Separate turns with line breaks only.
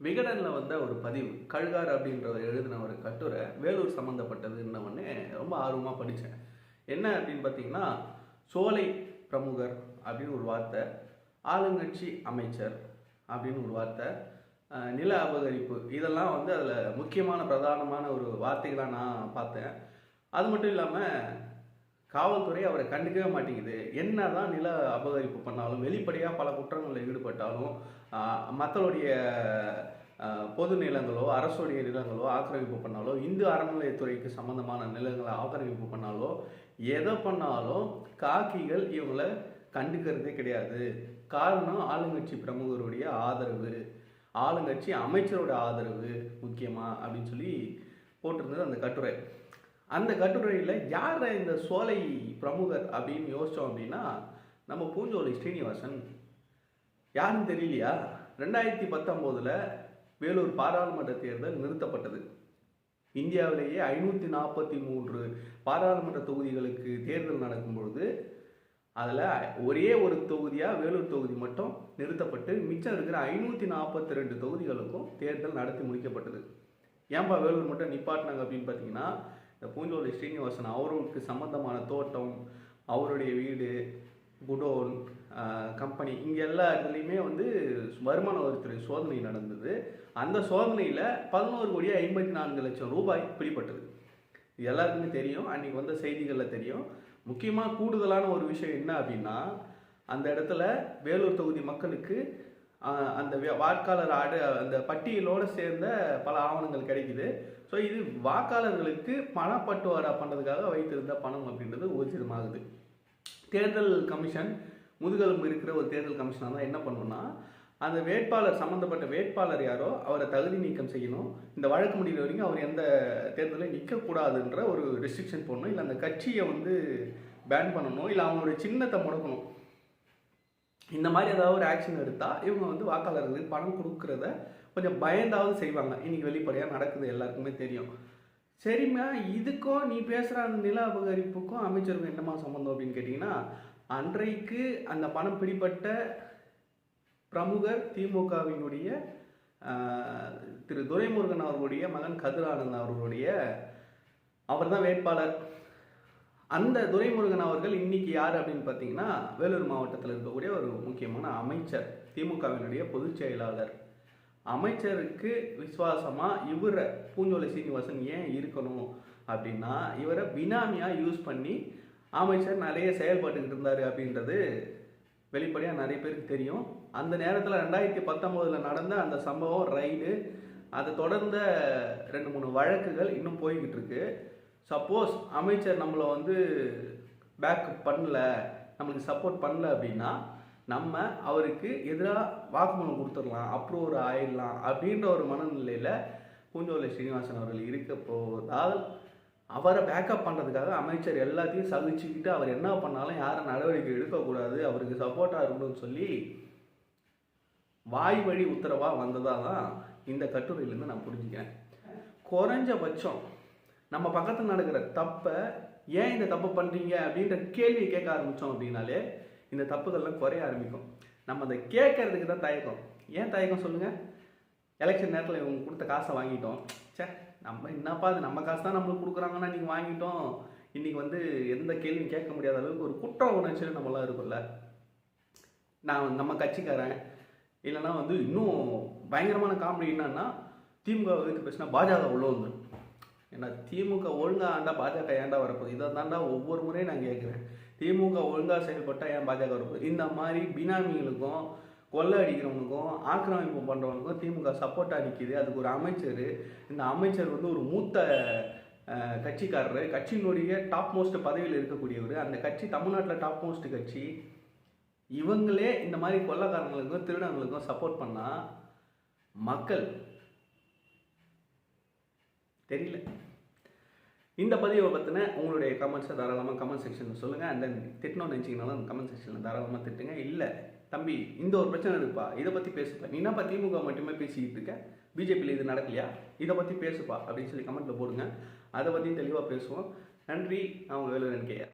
விகடனில் வந்த ஒரு பதிவு கழுகார் அப்படின்றவர் எழுதின ஒரு கட்டுரை வேலூர் சம்மந்தப்பட்டதுன்ன உடனே ரொம்ப ஆர்வமாக படித்தேன் என்ன அப்படின்னு பார்த்தீங்கன்னா சோலை பிரமுகர் அப்படின்னு ஒரு வார்த்தை ஆளுங்கட்சி அமைச்சர் அப்படின்னு ஒரு வார்த்தை நில அபகரிப்பு இதெல்லாம் வந்து அதில் முக்கியமான பிரதானமான ஒரு வார்த்தைகளாக நான் பார்த்தேன். அது மட்டும் இல்லாமல் காவல்துறை அவரை கண்டுக்கவே மாட்டேங்குது. என்னதான் நில அபகரிப்பு பண்ணாலும் வெளிப்படையாக பல குற்றங்களில் ஈடுபட்டாலும் மக்களுடைய பொது நிலங்களோ அரசுடைய நிலங்களோ ஆக்கிரமிப்பு பண்ணாலோ இந்து அறநிலையத்துறைக்கு சம்பந்தமான நிலங்களை ஆக்கிரமிப்பு பண்ணாலோ எதை பண்ணாலும் காக்கிகள் இவங்களை கண்டுக்கிறதே கிடையாது. காரணம் ஆளுங்கட்சி பிரமுகருடைய ஆதரவு. ஆளுங்கட்சி அமைச்சரோட ஆதரவு முக்கியமாக அப்படின்னு சொல்லி போட்டிருந்தது அந்த கட்டுரை. அந்த கட்டுரையில் யார் இந்த சோலை பிரமுகர் அப்படின்னு யோசித்தோம் அப்படின்னா நம்ம பூஞ்சோலை ஸ்ரீனிவாசன். யாருன்னு தெரியலையா? ரெண்டாயிரத்தி பத்தொம்போதில் வேலூர் பாராளுமன்ற தேர்தல் நிறுத்தப்பட்டது. இந்தியாவிலேயே ஐநூற்றி நாற்பத்தி மூன்று பாராளுமன்ற தொகுதிகளுக்கு தேர்தல் நடக்கும் பொழுது அதில் ஒரே ஒரு தொகுதியாக வேலூர் தொகுதி மட்டும் நிறுத்தப்பட்டு மிச்சம் இருக்கிற ஐநூற்றி நாற்பத்தி ரெண்டு தொகுதிகளுக்கும் தேர்தல் நடத்தி முடிக்கப்பட்டது. ஏன்பா வேலூர் மட்டும் நிப்பாட்டினாங்க அப்படின்னு பார்த்தீங்கன்னா இந்த பூஞ்சோலை ஸ்ரீனிவாசன் அவருக்கு சம்மந்தமான தோட்டம் அவருடைய வீடு குடோன் கம்பெனி இங்கே எல்லா இடத்துலையுமே வந்து வருமான வரித்துறை சோதனை நடந்தது. அந்த சோதனையில் பதினோரு கோடி ஐம்பத்தி நான்கு லட்சம் ரூபாய் பிடிப்பட்டது இது எல்லாருக்குமே தெரியும். அன்றைக்கி வந்த செய்திகளில் தெரியும். முக்கியமாக கூடுதலான ஒரு விஷயம் என்ன அப்படின்னா அந்த இடத்துல வேலூர் தொகுதி மக்களுக்கு அந்த வாக்காளர் ஆடு அந்த பட்டியலோடு சேர்ந்த பல ஆவணங்கள் கிடைக்குது. ஸோ இது வாக்காளர்களுக்கு பணப்பட்டுவாடா பண்ணுறதுக்காக வைத்திருந்த பணம் அப்படின்றது ஊர்ஜிதமாகுது தேர்தல் கமிஷன் முதுகெலும்பு இருக்கிற ஒரு தேர்தல் கமிஷனாக தான் என்ன பண்ணுன்னா அந்த வேட்பாளர் சம்மந்தப்பட்ட வேட்பாளர் யாரோ அவரை தகுதி நீக்கம் செய்யணும். இந்த வழக்கு முடிகிற வரைக்கும் அவர் எந்த தேர்தலையும் நிற்கக்கூடாதுன்ற ஒரு ரெஸ்ட்ரிக்ஷன் போடணும். இல்லை அந்த கட்சியை வந்து பேன் பண்ணணும். இல்லை அவங்களுடைய சின்னத்தை முடக்கணும். இந்த மாதிரி ஏதாவது ஒரு ஆக்ஷன் எடுத்தால் இவங்க வந்து வாக்காளர்களுக்கு பணம் கொடுக்கறத கொஞ்சம் பயந்தாவது செய்வாங்க. இன்றைக்கி வெளிப்படையாக நடக்குது எல்லாருக்குமே தெரியும். சரிம்மா இதுக்கும் நீ பேசுகிற அந்த நில அபகரிப்புக்கும் அமைச்சருக்கும் என்னமா சம்மந்தம் அப்படின்னு கேட்டிங்கன்னா அன்றைக்கு அந்த பணம் பிடிப்பட்ட பிரமுகர் திமுகவினுடைய திரு துரைமுருகன் அவர்களுடைய மகன் கதிரானந்த் அவர்களுடைய அவர் தான் வேட்பாளர். அந்த துரைமுருகன் அவர்கள் இன்னைக்கு யார் அப்படின்னு பார்த்தீங்கன்னா வேலூர் மாவட்டத்தில் இருக்கக்கூடிய ஒரு முக்கியமான அமைச்சர் திமுகவினுடைய பொதுச் செயலாளர். அமைச்சருக்கு விசுவாசமாக இவரை பூஞ்சோலை சீனிவாசன் ஏன் இருக்கணும் அப்படின்னா இவரை பினாமியாக யூஸ் பண்ணி அமைச்சர் நிறைய செயல்பட்டுக்கிட்டு இருந்தார் அப்படின்றது வெளிப்படையாக நிறைய பேருக்கு தெரியும். அந்த நேரத்தில் ரெண்டாயிரத்தி பத்தொம்போதில் நடந்த அந்த சம்பவம் ரைடு அதை தொடர்ந்த ரெண்டு மூணு வழக்குகள் இன்னும் போய்கிட்டு இருக்கு. சப்போஸ் அமைச்சர் நம்மளை வந்து பேக் பண்ணல நம்மளுக்கு சப்போர்ட் பண்ணல அப்படின்னா நம்ம அவருக்கு எதிராக வாக்குமூலம் கொடுத்துடலாம் அப்ரூவர் ஆயிடலாம் அப்படின்ற ஒரு மனநிலையில் பூஞ்சோலை ஸ்ரீனிவாசன் அவர்கள் இருக்க போவதால் அவரை பேக்கப் பண்ணுறதுக்காக அமைச்சர் எல்லாத்தையும் சகிச்சுக்கிட்டு அவர் என்ன பண்ணாலும் யாரும் நடவடிக்கை எடுக்கக்கூடாது அவருக்கு சப்போர்ட்டாக இருக்கணும்னு சொல்லி வாய் வழி உத்தரவாக வந்ததாக தான் இந்த கட்டுரையிலேருந்து நான் புரிஞ்சுக்கிறேன். குறைஞ்சபட்சம் நம்ம பக்கத்தில் நடக்கிற தப்பை ஏன் இந்த தப்பு பண்ணுறீங்க அப்படின்ற கேள்வி கேட்க ஆரம்பித்தோம் அப்படின்னாலே இந்த தப்புகள்லாம் குறைய ஆரம்பிக்கும். நம்ம அதை கேட்கறதுக்கு தான் தயக்கம். ஏன் தயக்கம் சொல்லுங்கள் எலெக்ஷன் நேரத்தில் இவங்க கொடுத்த காசை வாங்கிட்டோம். ச்சே நம்ம என்னப்பா அது நம்ம காசு தான் நம்மளுக்கு கொடுக்குறாங்கன்னா நீங்கள் வாங்கிட்டோம். இன்றைக்கி வந்து எந்த கேள்வியும் கேட்க முடியாத அளவுக்கு ஒரு குற்ற உணர்ச்சியில் நம்மளாம் இருக்கும்ல. நான் நம்ம கட்சிக்காரன். இல்லைன்னா வந்து இன்னும் பயங்கரமான காமெடி என்னன்னா திமுக பேசினா பாஜக உள்ள வந்துடும் ஏன்னா திமுக ஒழுங்காக ஆண்டா பாஜக ஏன்டா வரப்போகுது? இதை தாண்டா ஒவ்வொரு முறையும் நான் கேட்குறேன். திமுக ஒழுங்காக செயல்பட்டால் ஏன் பாஜக வரப்போகுது? இந்த மாதிரி பினாமிகளுக்கும் கொள்ளை அடிக்கிறவனுக்கும் ஆக்கிரமிப்பு பண்ணுறவனுக்கும் திமுக சப்போர்ட்டாக நிற்கிது அதுக்கு ஒரு அமைச்சர். இந்த அமைச்சர் வந்து ஒரு மூத்த கட்சிக்காரர். கட்சியினுடைய டாப் மோஸ்ட் பதவியில் இருக்கக்கூடியவர். அந்த கட்சி தமிழ்நாட்டில் டாப் மோஸ்ட் கட்சி. இவங்களே இந்த மாதிரி கொள்ளக்காரங்களுக்கும் திருடங்களுக்கும் சப்போர்ட் பண்ணால் மக்கள் தெரியல. இந்த பதிவை பற்றின உங்களுடைய கமெண்ட்ஸை தாராளமாக கமெண்ட் செக்ஷனில் சொல்லுங்கள் அண்ட் தென் திட்டணும்னு நினச்சிங்கனாலும் கமெண்ட் செக்ஷனில் தாராளமாக திட்டுங்க. இல்லை தம்பி இந்த ஒரு பிரச்சனை இருக்குப்பா. இதை பற்றி பேசுப்பா. நீ என்னப்பா திமுக மட்டுமே பேசிக்கிட்டு இருக்க? பிஜேபியில் இது நடக்கலையா? இதை பற்றி பேசுப்பா. அப்படின்னு சொல்லி கமெண்ட்டில் போடுங்க. அதை பற்றியும் தெளிவாக பேசுவோம். நன்றி. நான் உங்கள் வேலு கேயா